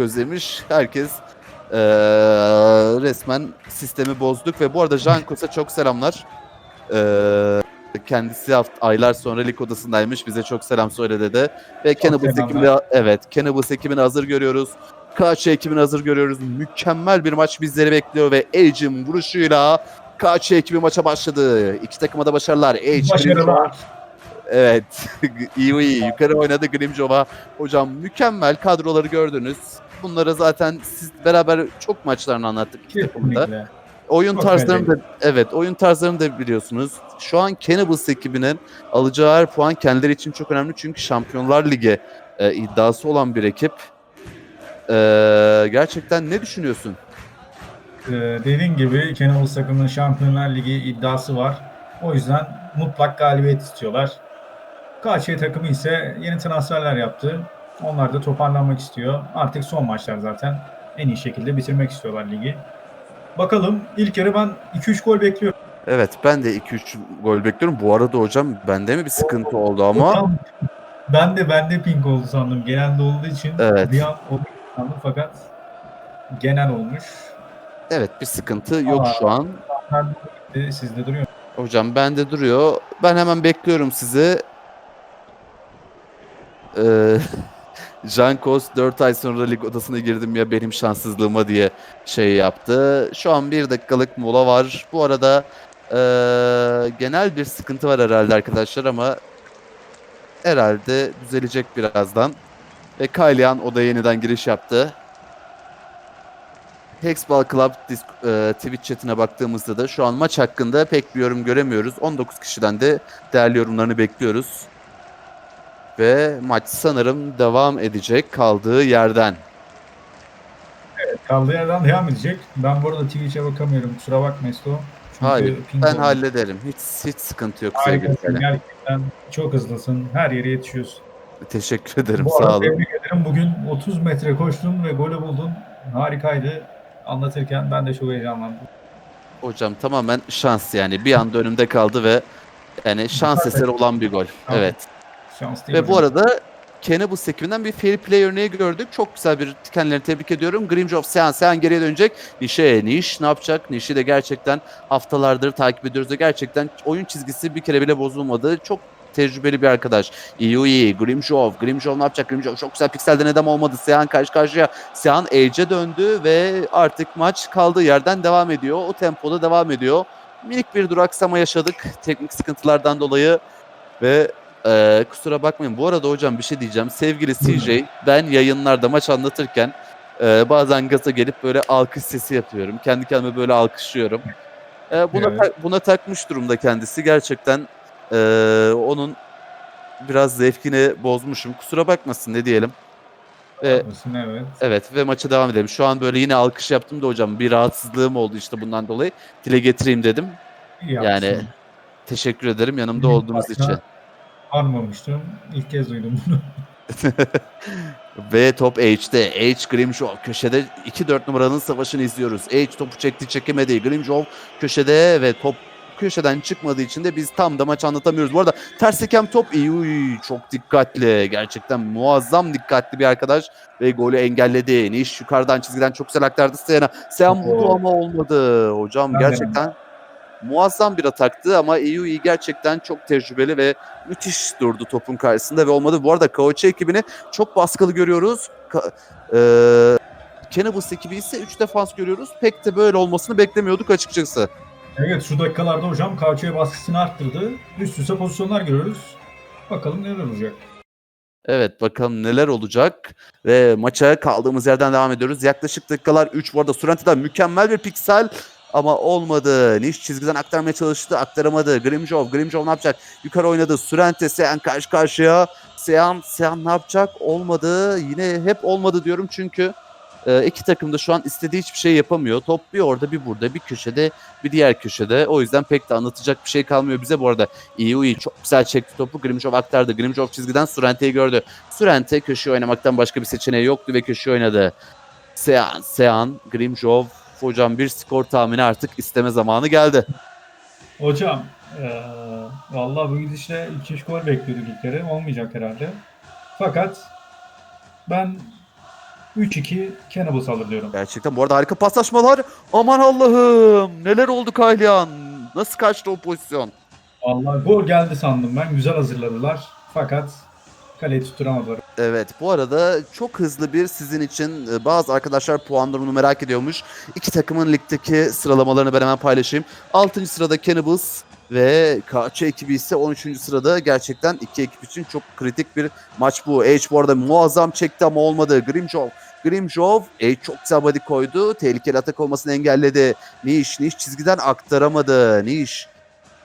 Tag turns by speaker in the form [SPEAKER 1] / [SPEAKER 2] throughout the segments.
[SPEAKER 1] özlemiş. Herkes eee, resmen sistemi bozduk ve bu arada Jankos'a çok selamlar. Eee, kendisi haft aylar sonra lig odasındaymış. Bize çok selam söyledi de. Ve Cannibals ekibini, evet Cannibals ekibini hazır görüyoruz. KÇ ekibini hazır görüyoruz. Mükemmel bir maç bizleri bekliyor ve Age'in vuruşuyla KÇ ekibi maça başladı. İki takıma da başarılar. Age,
[SPEAKER 2] Başarılar.
[SPEAKER 1] Evet. iyi iyi. Yukarı oynadı Grimjova. Hocam mükemmel kadroları gördünüz. Bunları zaten siz beraber çok maçlarını anlattık takımda. Oyun
[SPEAKER 2] Çok
[SPEAKER 1] tarzlarını da evet, oyun tarzlarını da biliyorsunuz. Şu an Cannibals ekibinin alacağı her puan kendileri için çok önemli çünkü Şampiyonlar Ligi e, iddiası olan bir ekip. E, gerçekten ne düşünüyorsun?
[SPEAKER 2] Ee, dediğin gibi Cannibals takımının Şampiyonlar Ligi iddiası var. O yüzden mutlak galibiyet istiyorlar. KÇ takımı ise yeni transferler yaptı. Onlar da toparlanmak istiyor. Artık son maçlar zaten. En iyi şekilde bitirmek istiyorlar ligi. Bakalım ilk yarı ben 2-3 gol bekliyorum.
[SPEAKER 1] Evet, ben de 2-3 gol bekliyorum. Bu arada hocam bende mi bir sıkıntı oldu ama
[SPEAKER 2] Ben de ben de pink oldu sandım. Genelde olduğu için
[SPEAKER 1] Evet.
[SPEAKER 2] bir an o sandım fakat genel olmuş.
[SPEAKER 1] evet bir sıkıntı yok
[SPEAKER 2] Aa.
[SPEAKER 1] şu an.
[SPEAKER 2] Ben de sizde duruyor.
[SPEAKER 1] Hocam bende duruyor. Ben hemen bekliyorum sizi. Ee, Jankos 4 ay sonra lig odasına girdim ya benim şanssızlığıma diye şey yaptı. Şu an bir dakikalık mola var. Bu arada ee, genel bir sıkıntı var herhalde arkadaşlar ama herhalde düzelecek birazdan. Ve Kaylian o da yeniden giriş yaptı. Hexball Club Dis- e, Twitch chatine baktığımızda da şu an maç hakkında pek bir yorum göremiyoruz. 19 kişiden de değerli yorumlarını bekliyoruz. Ve maç sanırım devam edecek kaldığı yerden.
[SPEAKER 2] Kaldığı yerden devam edecek. Ben bu arada Twitch'e bakamıyorum. Kusura bakma Esto. Çünkü
[SPEAKER 1] Hayır, ben
[SPEAKER 2] oldu.
[SPEAKER 1] hallederim. Hiç hiç sıkıntı yok sevgili
[SPEAKER 2] Harikasın
[SPEAKER 1] Selen.
[SPEAKER 2] gerçekten. Çok hızlısın. Her yere yetişiyorsun.
[SPEAKER 1] Teşekkür ederim,
[SPEAKER 2] bu
[SPEAKER 1] sağ olun.
[SPEAKER 2] tebrik ederim. Bugün 30 metre koştun ve golü buldun. Harikaydı. Anlatırken ben de çok heyecanlandım.
[SPEAKER 1] Hocam tamamen şans yani. Bir anda önümde kaldı ve yani şans eseri olan bir gol. Evet.
[SPEAKER 2] Şans değil
[SPEAKER 1] Ve bu arada Cannibals ekibinden bir fair play örneği gördük. Çok güzel bir kendilerini tebrik ediyorum. Grimjow Sehan Sehan geriye dönecek. Nişe Niş ne yapacak? Niş'i de gerçekten haftalardır takip ediyoruz ve gerçekten oyun çizgisi bir kere bile bozulmadı. Çok tecrübeli bir arkadaş. İyi Grimjow. Grimjow ne yapacak? Grimjow çok güzel pikselden edem olmadı. Sehan karşı karşıya. Sehan Age'e döndü ve artık maç kaldığı yerden devam ediyor. O tempoda devam ediyor. Minik bir duraksama yaşadık teknik sıkıntılardan dolayı ve ee, kusura bakmayın. Bu arada hocam bir şey diyeceğim. Sevgili CJ, ben yayınlarda maç anlatırken e, bazen gaza gelip böyle alkış sesi yapıyorum. Kendi kendime böyle alkışlıyorum. E, buna
[SPEAKER 2] Evet.
[SPEAKER 1] ta- buna takmış durumda kendisi. Gerçekten e, onun biraz zevkini bozmuşum. Kusura bakmasın ne diyelim. Ve
[SPEAKER 2] Haklısın, evet.
[SPEAKER 1] evet ve maça devam edelim. Şu an böyle yine alkış yaptım da hocam bir rahatsızlığım oldu işte bundan dolayı. Dile getireyim dedim.
[SPEAKER 2] İyi
[SPEAKER 1] Yani teşekkür ederim yanımda olduğunuz için.
[SPEAKER 2] Varmamıştım. İlk kez duydum bunu.
[SPEAKER 1] Ve top H'de. H Grimshaw köşede 2-4 numaranın savaşını izliyoruz. H topu çekti çekemedi. Grimshaw köşede ve top köşeden çıkmadığı için de biz tam da maç anlatamıyoruz. Bu arada ters sekem top iyi uy, çok dikkatli. Gerçekten muazzam dikkatli bir arkadaş ve golü engelledi. Niş yukarıdan çizgiden çok güzel aktardı Seyan'a. Seyan
[SPEAKER 2] Oo.
[SPEAKER 1] ama olmadı. Hocam
[SPEAKER 2] Ben
[SPEAKER 1] gerçekten muazzam bir ataktı ama EUE gerçekten çok tecrübeli ve müthiş durdu topun karşısında ve olmadı. Bu arada Kaoçi ekibini çok baskılı görüyoruz. Ka- eee Cannibals ekibi ise 3 defans görüyoruz. Pek de böyle olmasını beklemiyorduk açıkçası.
[SPEAKER 2] Evet şu dakikalarda hocam KÇ'ye baskısını arttırdı. Üst üste pozisyonlar görüyoruz. Bakalım neler olacak.
[SPEAKER 1] Evet bakalım neler olacak ve maça kaldığımız yerden devam ediyoruz. Yaklaşık dakikalar 3 bu arada Suranti'den mükemmel bir piksel ama olmadı. Niş çizgiden aktarmaya çalıştı aktaramadı. Grimjov, Grimjov ne yapacak? Yukarı oynadı. Surente, Sehan karşı karşıya. Sehan, Sehan ne yapacak? Olmadı. Yine hep olmadı diyorum çünkü e, iki takım da şu an istediği hiçbir şey yapamıyor. Top bir orada bir burada bir köşede bir diğer köşede. O yüzden pek de anlatacak bir şey kalmıyor bize bu arada. İyi iyi çok güzel çekti topu. Grimjov aktardı. Grimjov çizgiden Surente'yi gördü. Surente köşeye oynamaktan başka bir seçeneği yoktu ve köşeye oynadı. Sean, Sean, Grimjov, hocam bir skor tahmini artık isteme zamanı geldi.
[SPEAKER 2] Hocam eee vallahi bu gidişle 2-3 gol bekliyorduk ilk kere. Olmayacak herhalde. Fakat ben 3-2 Cannibals alır diyorum.
[SPEAKER 1] Gerçekten bu arada harika paslaşmalar. Aman Allah'ım neler oldu Kaylihan? Nasıl kaçtı o pozisyon?
[SPEAKER 2] Vallahi gol geldi sandım ben. Güzel hazırladılar. Fakat kaleyi tutturamadılar.
[SPEAKER 1] Evet bu arada çok hızlı bir sizin için e, bazı arkadaşlar puan durumunu merak ediyormuş. İki takımın ligdeki sıralamalarını ben hemen paylaşayım. 6. sırada Cannibals ve KÇ ekibi ise 13. sırada. Gerçekten iki ekip için çok kritik bir maç bu. H bu arada muazzam çekti ama olmadı. Grimjov Grimjov H çok güzel body koydu. Tehlikeli atak olmasını engelledi. Niş Niş çizgiden aktaramadı. Niş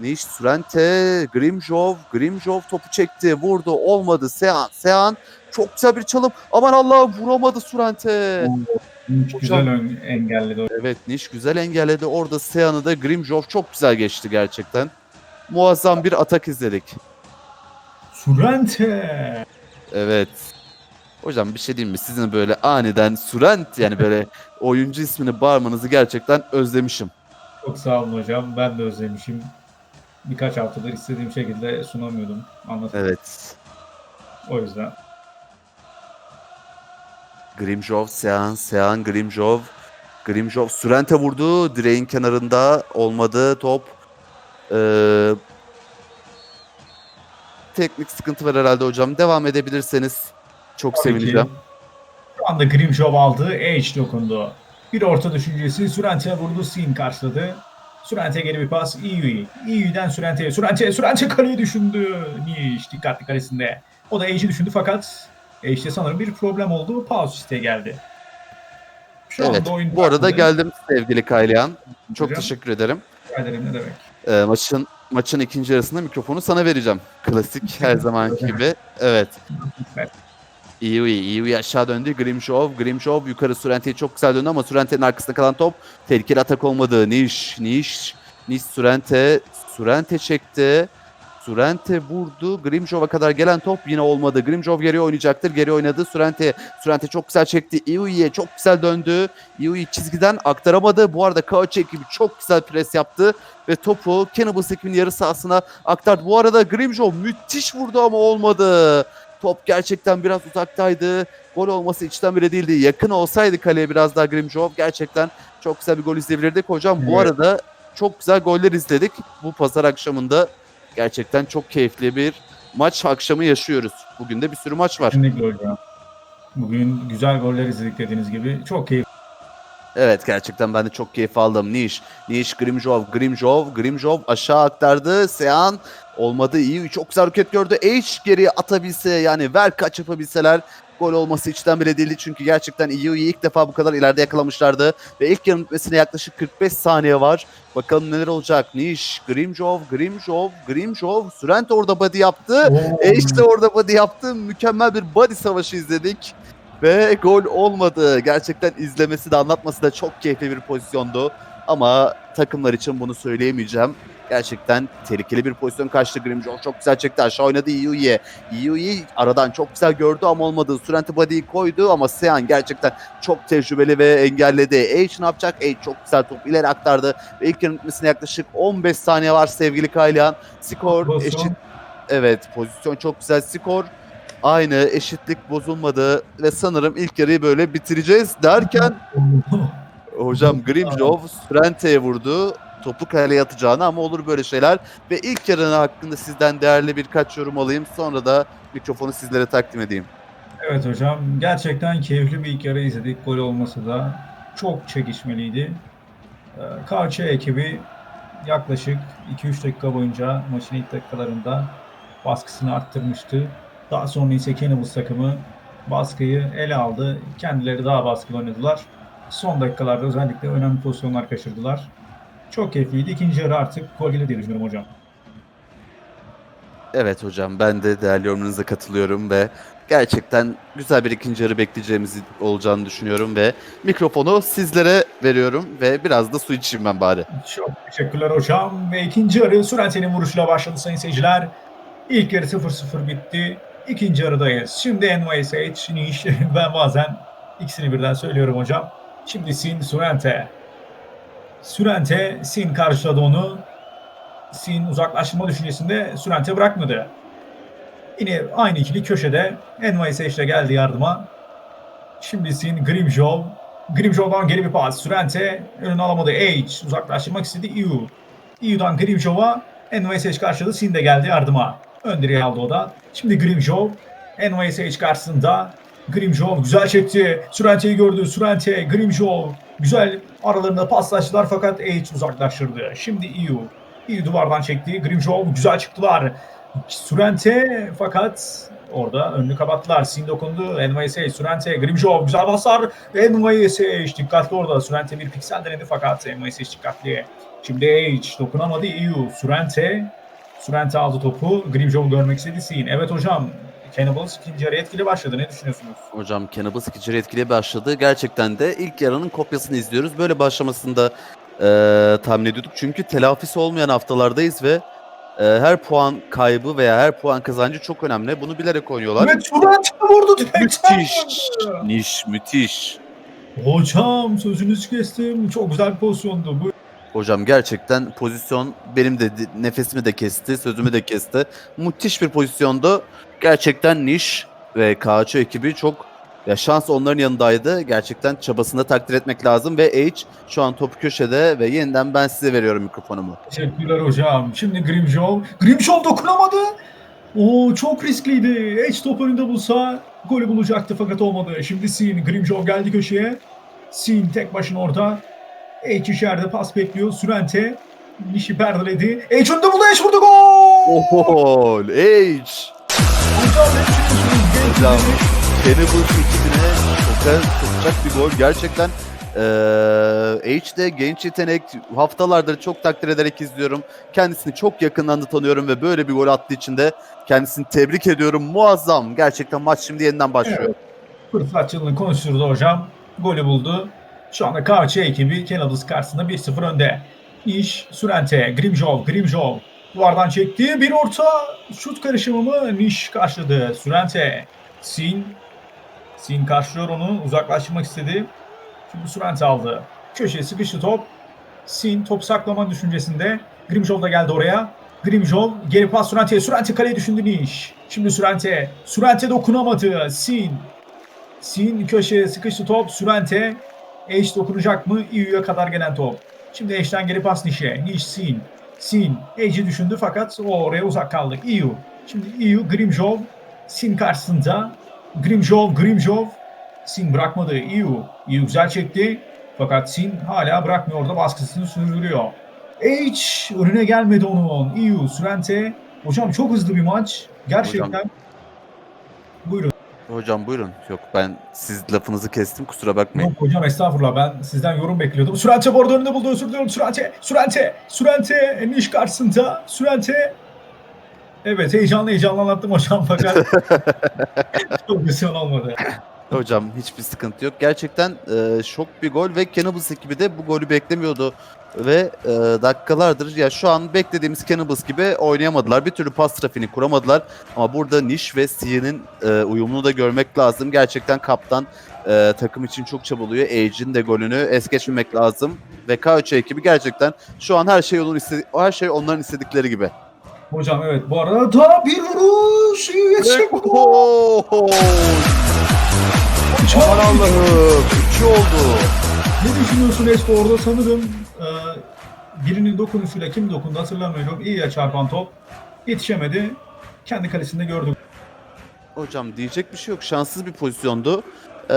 [SPEAKER 1] Niş Surente, Grimjov, Grimjov topu çekti, vurdu, olmadı. Sehan, Sehan çok güzel bir çalım. Aman Allah'ım vuramadı Surente.
[SPEAKER 2] Hiç güzel engelledi.
[SPEAKER 1] Evet Niş güzel engelledi. Orada Sehan'ı da Grimjov çok güzel geçti gerçekten. Muazzam bir atak izledik.
[SPEAKER 2] Surente.
[SPEAKER 1] Evet. Hocam bir şey diyeyim mi? Sizin böyle aniden Surent yani böyle oyuncu ismini bağırmanızı gerçekten özlemişim.
[SPEAKER 2] Çok sağ olun hocam. Ben de özlemişim. Birkaç haftadır istediğim şekilde sunamıyordum. Anlatayım.
[SPEAKER 1] Evet.
[SPEAKER 2] O yüzden.
[SPEAKER 1] Grimjov, Sehan, Sehan, Grimjov. Grimjov Sürente vurdu. Direğin kenarında olmadı top. Ee, teknik sıkıntı var herhalde hocam. Devam edebilirseniz çok
[SPEAKER 2] Tabii ki.
[SPEAKER 1] sevineceğim.
[SPEAKER 2] Şu anda Grimjov aldı. Edge dokundu. Bir orta düşüncesi. Surente vurdu. Sin karşıladı. Surente geri bir pas. İyi. İyi'den Surente'ye. Surente, Surente kaleye düşündü. Niş dikkatli kalesinde. O da Edge'i düşündü fakat Edge'de sanırım bir problem oldu. Pause isteği geldi. Şu
[SPEAKER 1] Evet.
[SPEAKER 2] oyun
[SPEAKER 1] Bu arada geldim sevgili Kaylihan. Çok
[SPEAKER 2] Hocam,
[SPEAKER 1] teşekkür ederim.
[SPEAKER 2] rica ederim, ne demek.
[SPEAKER 1] Ee, maçın maçın ikinci yarısında mikrofonu sana vereceğim. Klasik her zamanki gibi. Evet. İyi iyi aşağı döndü. Grimshov, Grimshov yukarı Surente'yi çok güzel döndü ama Surente'nin arkasında kalan top tehlikeli atak olmadı. Niş, Niş, Niş Surente, Surente çekti. Surente vurdu. Grimshov'a kadar gelen top yine olmadı. Grimshov geri oynayacaktır. Geri oynadı. Surente, Surente çok güzel çekti. Iui'ye çok güzel döndü. Iui çizgiden aktaramadı. Bu arada Kaoç ekibi çok güzel pres yaptı ve topu Cannibals ekibinin yarı sahasına aktardı. Bu arada Grimshov müthiş vurdu ama olmadı. Top gerçekten biraz uzaktaydı. Gol olması içten bile değildi. Yakın olsaydı kaleye biraz daha Grimshov gerçekten çok güzel bir gol izleyebilirdik. Hocam bu
[SPEAKER 2] Evet.
[SPEAKER 1] arada çok güzel goller izledik. Bu pazar akşamında gerçekten çok keyifli bir maç akşamı yaşıyoruz. Bugün de bir sürü maç var.
[SPEAKER 2] Kesinlikle hocam. Bugün güzel goller izledik dediğiniz gibi. Çok keyif.
[SPEAKER 1] Evet gerçekten ben de çok keyif aldım. Niş, Niş, Grimjov, Grimjov, Grimjov aşağı aktardı. Sean olmadı iyi. Çok güzel hareket gördü. H geriye atabilse yani ver kaç yapabilseler gol olması içten bile değildi. Çünkü gerçekten iyi ilk defa bu kadar ileride yakalamışlardı. Ve ilk yarının bitmesine yaklaşık 45 saniye var. Bakalım neler olacak. Niş, Grimjov, Grimjov, Grimjov. Sürent orada body yaptı. E işte orada body yaptı. Mükemmel bir body savaşı izledik. Ve gol olmadı. Gerçekten izlemesi de anlatması da çok keyifli bir pozisyondu. Ama takımlar için bunu söyleyemeyeceğim. Gerçekten tehlikeli bir pozisyon kaçtı Grimjol. Çok güzel çekti aşağı oynadı Iyu'ye. Iyu'yi aradan çok güzel gördü ama olmadı. Sürenti body'yi koydu ama Sean gerçekten çok tecrübeli ve engelledi. H ne yapacak? H çok güzel top ileri aktardı. Ve ilk yarının bitmesine yaklaşık 15 saniye var sevgili Kaylihan. Skor eşit Evet pozisyon çok güzel skor. Aynı eşitlik bozulmadı ve sanırım ilk yarıyı böyle bitireceğiz derken hocam Grimjov Srente'ye vurdu. Topu kaleye atacağını ama olur böyle şeyler. Ve ilk yarının hakkında sizden değerli birkaç yorum alayım. Sonra da mikrofonu sizlere takdim edeyim.
[SPEAKER 2] Evet hocam. Gerçekten keyifli bir ilk yarı izledik. Gol olması da çok çekişmeliydi. Ee, KÇ ekibi yaklaşık 2-3 dakika boyunca maçın ilk dakikalarında baskısını arttırmıştı. Daha sonra ise Cannibals takımı baskıyı ele aldı. Kendileri daha baskılı oynadılar. Son dakikalarda özellikle önemli pozisyonlar kaçırdılar. Çok keyifliydi. İkinci yarı artık gol gelir diye düşünüyorum hocam.
[SPEAKER 1] Evet hocam ben de değerli yorumunuza katılıyorum ve gerçekten güzel bir ikinci yarı bekleyeceğimiz olacağını düşünüyorum ve mikrofonu sizlere veriyorum ve biraz da su içeyim ben bari.
[SPEAKER 2] Çok teşekkürler hocam. Ve ikinci yarı Surente'nin vuruşuyla başladı sayın seyirciler. İlk yarı 0-0 bitti. İkinci yarıdayız. Şimdi NYSH, Niş. Ben bazen ikisini birden söylüyorum hocam. Şimdi Sin, Surente. Surente, Sin karşıladı onu. Sin uzaklaştırma düşüncesinde Surente bırakmadı. Yine aynı ikili köşede NYSH de geldi yardıma. Şimdi Sin Grimjow. Grimjow'dan geri bir pas. Sürente önünü alamadı. H uzaklaştırmak istedi. Iu. Iu'dan Grimjow'a NYSH karşıladı. Sin de geldi yardıma. Ön direğe aldı o da. Şimdi Grimjow. NYSH karşısında. Grimjow güzel çekti. Sürente'yi gördü. Sürente, Grimjow. Güzel aralarında paslaştılar fakat H uzaklaştırdı. Şimdi Iu. Iu duvardan çekti. Grimjow güzel çıktılar. Sürente fakat orada önünü kapattılar. Sin dokundu. NYSH, Sürente, Grimjow güzel basar. NYSH dikkatli orada. Sürente bir piksel denedi fakat NYSH dikkatli. Şimdi H dokunamadı. EU. Sürente. Sürente aldı topu. Grimjow görmek istedi Sin. Evet hocam. Cannibals ikinci yarı etkili başladı. Ne düşünüyorsunuz?
[SPEAKER 1] Hocam Cannabis ikinci yarı etkili başladı. Gerçekten de ilk yarının kopyasını izliyoruz. Böyle başlamasını da eee, tahmin ediyorduk. Çünkü telafisi olmayan haftalardayız ve eee, her puan kaybı veya her puan kazancı çok önemli. Bunu bilerek oynuyorlar.
[SPEAKER 2] Evet Sürente vurdu.
[SPEAKER 1] Müthiş. Niş, müthiş.
[SPEAKER 2] Hocam sözünüzü kestim. Çok güzel bir pozisyondu. Bu
[SPEAKER 1] Hocam gerçekten pozisyon benim de nefesimi de kesti, sözümü de kesti. Müthiş bir pozisyondu. Gerçekten Niş ve KHO ekibi çok ya şans onların yanındaydı. Gerçekten çabasını takdir etmek lazım ve H şu an topu köşede ve yeniden ben size veriyorum mikrofonumu.
[SPEAKER 2] Teşekkürler hocam. Şimdi Grimjow. Grimjow dokunamadı. Oo çok riskliydi. H top önünde bulsa golü bulacaktı fakat olmadı. Şimdi Sin. Grimjow geldi köşeye. Sin tek başına orada. H içeride pas bekliyor. Sürente. Nişi perdeledi. H önde buldu. H vurdu gol.
[SPEAKER 1] Oho, H!
[SPEAKER 2] Hocam ne düşünüyorsunuz? Genç
[SPEAKER 1] Hocam.
[SPEAKER 2] yetenek.
[SPEAKER 1] Cannibals ekibine soka, sokacak bir gol. Gerçekten eee H de genç yetenek. Haftalardır çok takdir ederek izliyorum. Kendisini çok yakından da tanıyorum ve böyle bir gol attığı için de kendisini tebrik ediyorum. Muazzam. Gerçekten maç şimdi yeniden başlıyor.
[SPEAKER 2] Evet. Fırsatçılığını konuşturdu hocam. Golü buldu. Şu anda KC ekibi Cannibals karşısında 1-0 önde. İş Sürente, Grimjow, Grimjow duvardan çekti. Bir orta şut karışımı mı? Niş karşıladı. Sürente, Sin. Sin karşılıyor onu. Uzaklaştırmak istedi. Şimdi Sürente aldı. Köşeye sıkıştı top. Sin top saklama düşüncesinde. Grimjow da geldi oraya. Grimjow geri pas Sürente'ye. Sürente kaleye düşündü Niş. Şimdi Sürente. Sürente dokunamadı. Sin. Sin köşeye sıkıştı top. Sürente. Eş dokunacak mı? İyu'ya kadar gelen top. Şimdi Eş'ten geri pas Niş'e. Niş Sin. Sin. Eş'i düşündü fakat o oraya uzak kaldı. İyu. Şimdi İyu Grimjow. Sin karşısında. Grimjow, Grimjow. Sin bırakmadı. İyu. İyu güzel çekti. Fakat Sin hala bırakmıyor orada baskısını sürdürüyor. H önüne gelmedi onun. İyu, Sürente. Hocam çok hızlı bir maç. Gerçekten.
[SPEAKER 1] Hocam.
[SPEAKER 2] Buyurun.
[SPEAKER 1] Hocam buyurun. Yok ben siz lafınızı kestim kusura bakmayın.
[SPEAKER 2] Yok hocam estağfurullah ben sizden yorum bekliyordum. Sürente bu arada önünde buldu özür diliyorum. Sürente, Sürente, Sürente Niş karşısında. Sürente. Evet heyecanlı heyecanlı anlattım hocam fakat çok misyon olmadı.
[SPEAKER 1] Hocam hiçbir sıkıntı yok. Gerçekten e, şok bir gol ve Cannibals ekibi de bu golü beklemiyordu. Ve e, dakikalardır ya şu an beklediğimiz Cannibals gibi oynayamadılar. Bir türlü pas trafiğini kuramadılar. Ama burada Niş ve Siye'nin e, uyumunu da görmek lazım. Gerçekten kaptan e, takım için çok çabalıyor. Age'in de golünü es geçmemek lazım. Ve K3 ekibi gerçekten şu an her şey onun istedi her şey onların istedikleri gibi.
[SPEAKER 2] Hocam evet bu arada da bir vuruş. iyi
[SPEAKER 1] Aman Allah'ım. İki oldu.
[SPEAKER 2] Ne düşünüyorsun Espo orada sanırım e, birinin dokunuşuyla kim dokundu hatırlamıyorum. İyi ya çarpan top. Yetişemedi. Kendi kalesinde gördük.
[SPEAKER 1] Hocam diyecek bir şey yok. Şanssız bir pozisyondu. Ee,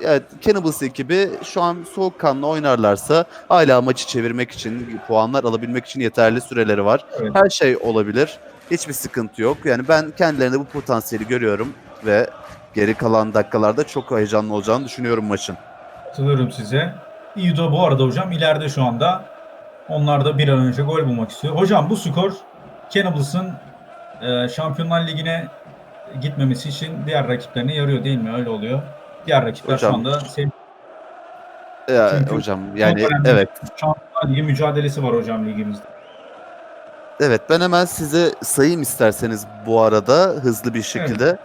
[SPEAKER 1] evet, Cannibals ekibi şu an soğukkanlı oynarlarsa hala maçı çevirmek için, puanlar alabilmek için yeterli süreleri var.
[SPEAKER 2] Evet.
[SPEAKER 1] Her şey olabilir. Hiçbir sıkıntı yok. Yani ben kendilerinde bu potansiyeli görüyorum ve geri kalan dakikalarda çok heyecanlı olacağını düşünüyorum maçın.
[SPEAKER 2] Katılıyorum size. İdo bu arada hocam ileride şu anda. Onlar da bir an önce gol bulmak istiyor. Hocam bu skor Cannibals'ın e, Şampiyonlar Ligi'ne gitmemesi için diğer rakiplerine yarıyor değil mi? Öyle oluyor. Diğer rakipler
[SPEAKER 1] Hocam,
[SPEAKER 2] şu anda sev-
[SPEAKER 1] Ya,
[SPEAKER 2] Çünkü
[SPEAKER 1] hocam yani evet.
[SPEAKER 2] Şampiyonlar Ligi mücadelesi var hocam ligimizde.
[SPEAKER 1] Evet ben hemen size sayayım isterseniz bu arada hızlı bir şekilde.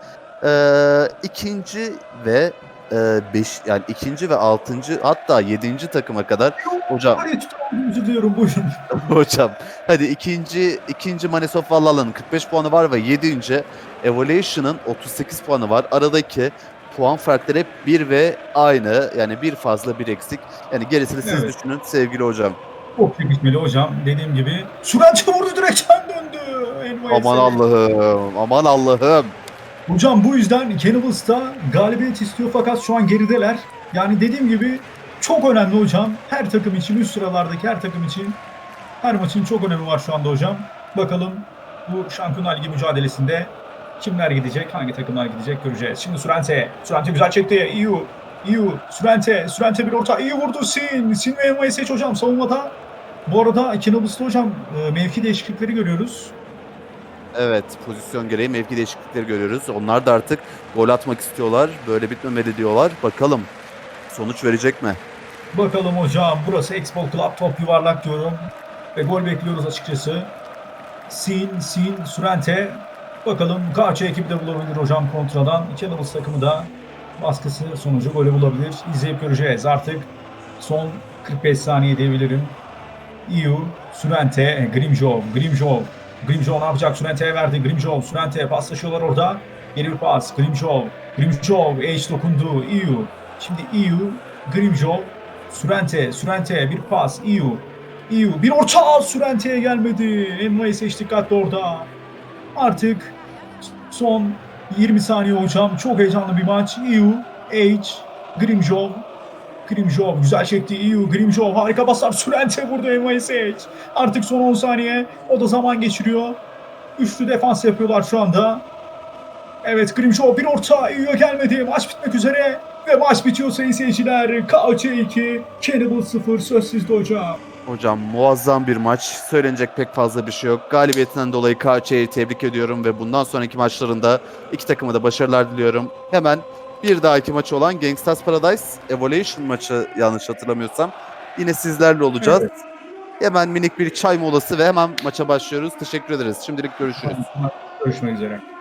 [SPEAKER 1] Ee, ikinci ve e, beş yani ikinci ve altıncı hatta yedinci takıma kadar hocam
[SPEAKER 2] Hadi tutalım özür diliyorum buyurun.
[SPEAKER 1] hocam hadi ikinci ikinci Manesov Valhalla'nın 45 puanı var ve yedinci Evolution'ın 38 puanı var. Aradaki puan farkları hep bir ve aynı. Yani bir fazla bir eksik. Yani gerisini siz
[SPEAKER 2] Evet.
[SPEAKER 1] düşünün sevgili hocam.
[SPEAKER 2] Çok çekişmeli hocam. Dediğim gibi. Sürençe vurdu direkten döndü. NYS.
[SPEAKER 1] Aman Allah'ım. Aman Allah'ım.
[SPEAKER 2] Hocam bu yüzden Cannibals da galibiyet istiyor fakat şu an gerideler. Yani dediğim gibi çok önemli hocam. Her takım için, üst sıralardaki her takım için her maçın çok önemi var şu anda hocam. Bakalım bu Şampiyonlar Ligi mücadelesinde kimler gidecek, hangi takımlar gidecek göreceğiz. Şimdi Sürente, Sürente güzel çekti. İyu, İyu, Sürente, Sürente bir orta. İyi vurdu Sin. Sin ve MYSH hocam savunmada. Bu arada Cannibals'ta hocam e, mevki değişiklikleri görüyoruz.
[SPEAKER 1] Evet pozisyon gereği mevki değişiklikleri görüyoruz. Onlar da artık gol atmak istiyorlar. Böyle bitmemeli diyorlar. Bakalım sonuç verecek mi?
[SPEAKER 2] Bakalım hocam burası Expo Club top yuvarlak diyorum. Ve gol bekliyoruz açıkçası. Sin, Sin, Sürente. Bakalım karşı ekibi de bulabilir hocam kontradan. Cannibals takımı da baskısı sonucu golü bulabilir. İzleyip göreceğiz artık. Son 45 saniye diyebilirim. Iyu, Sürente, Grimjov, Grimjov. Grimjov ne yapacak? Sürente'ye verdi. Grimjov, Sürente paslaşıyorlar orada. Geri bir pas. Grimjov, Grimjov, H dokundu. Iyu. Şimdi Iyu, Grimjov, Sürente, Sürente bir pas. Iyu, Iyu bir orta Sürente'ye gelmedi. Enva'yı seç dikkatli orada. Artık son 20 saniye hocam. Çok heyecanlı bir maç. Iyu, H, Grimjov, Grimjov güzel çekti. Iyu, Grimjov harika basar. Sürente vurdu seç. Artık son 10 saniye. O da zaman geçiriyor. Üçlü defans yapıyorlar şu anda. Evet Grimshaw bir orta Iyu'ya gelmedi. Maç bitmek üzere. Ve maç bitiyor sayın seyirciler. KC 2, Cannibal 0. Söz sizde hocam.
[SPEAKER 1] Hocam muazzam bir maç. Söylenecek pek fazla bir şey yok. Galibiyetinden dolayı KÇ'yi tebrik ediyorum ve bundan sonraki maçlarında iki takıma da başarılar diliyorum. Hemen bir dahaki maçı olan Gangsters Paradise Evolution maçı yanlış hatırlamıyorsam yine sizlerle olacağız.
[SPEAKER 2] Evet.
[SPEAKER 1] Hemen minik bir çay molası ve hemen maça başlıyoruz. Teşekkür ederiz. Şimdilik görüşürüz.
[SPEAKER 2] Görüşmek üzere.